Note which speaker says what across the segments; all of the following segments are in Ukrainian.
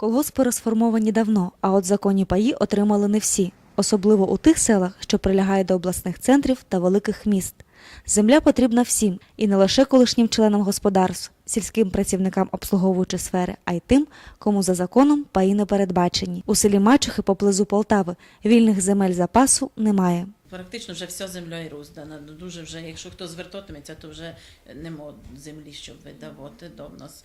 Speaker 1: Колгоспи розформовані давно, а от законні паї отримали не всі, особливо у тих селах, що прилягають до обласних центрів та великих міст. Земля потрібна всім, і не лише колишнім членам господарств, сільським працівникам обслуговуючої сфери, а й тим, кому за законом паї не передбачені. У селі Мачухи поблизу Полтави вільних земель запасу немає.
Speaker 2: Практично вже вся земля і роздана. Ну, Дуже вже, якщо хто звертатиметься, то вже нема землі, щоб видавати до нас.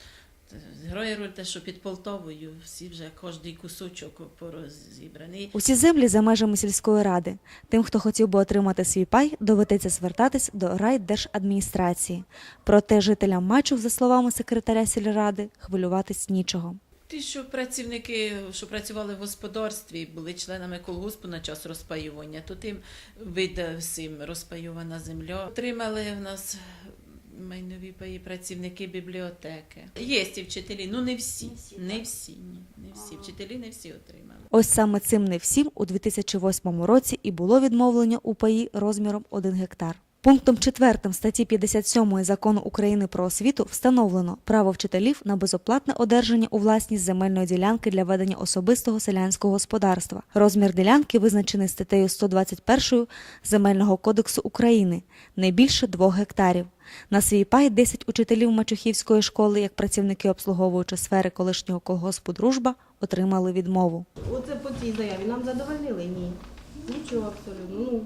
Speaker 2: Герої роль те, що під Полтовою всі вже кожний кусочок порозібраний.
Speaker 1: Усі землі за межами сільської ради. Тим, хто хотів би отримати свій пай, доведеться звертатись до райдержадміністрації. Проте жителям Мачух, за словами секретаря сільради, хвилюватись нічого.
Speaker 2: Ті, що працівники, що працювали в господарстві, були членами колгоспу на час розпаювання, то тим видав всім розпаювана земля. Отримали в нас майнові паї працівники бібліотеки. Є і вчителі, ну не всі, не всі, ні, не всі. Вчителі не всі отримали.
Speaker 1: Ось саме цим не всім у 2008 році і було відмовлення у паї розміром 1 гектар. Пунктом 4 статті 57 Закону України про освіту встановлено право вчителів на безоплатне одержання у власність земельної ділянки для ведення особистого селянського господарства. Розмір ділянки визначений статтею 121 Земельного кодексу України не більше 2 гектарів. На свій пай 10 учителів Мачухівської школи, як працівники обслуговуючої сфери колишнього колгоспу Дружба, отримали відмову.
Speaker 3: Оце по цій заяві нам задовольнили? Ні. Нічого абсолютно. Ну,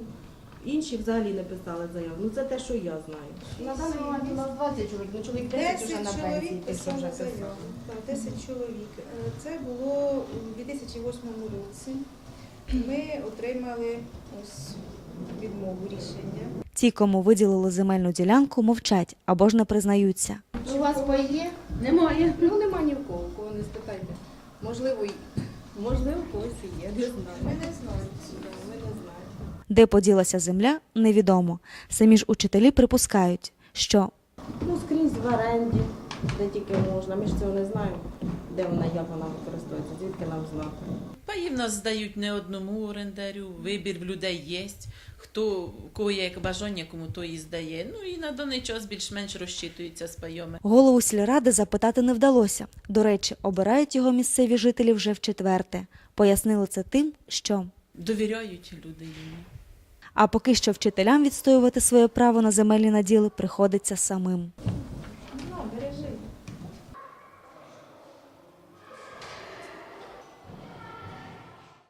Speaker 3: інші взагалі не писали заяву. Ну це те, що я знаю.
Speaker 4: На даний момент у нас 20 чоловік, ну чоловік 10 вже на пенсії,
Speaker 5: чоловік
Speaker 4: ти вже
Speaker 5: писали заяву. Так, 10 чоловік. Е, Це було у 2008 році. Ми отримали ось відмову рішення.
Speaker 1: Ті, кому виділили земельну ділянку, мовчать або ж не признаються.
Speaker 4: У вас пай є? Немає. Ну нема ні в кого, у кого не спитайте. Можливо, можливо, в когось і є, не
Speaker 5: Ми
Speaker 4: знаю.
Speaker 5: не знаємо ми не знаємо.
Speaker 1: Де поділася земля, невідомо. Самі ж учителі припускають, що
Speaker 3: Ну, скрізь в оренді, де тільки можна. Ми ж цього не знаємо, де вона, як вона використовується, звідки нам знати.
Speaker 2: Паї в нас здають не одному орендарю, вибір в людей є. Хто кого є як бажання, кому то і здає. Ну і на даний час більш-менш розчитуються з пайоми.
Speaker 1: голову сільради запитати не вдалося. До речі, обирають його місцеві жителі вже вчетверте. Пояснили це тим, що
Speaker 2: Довіряють люди йому.
Speaker 1: А поки що вчителям відстоювати своє право на земельні наділи приходиться самим.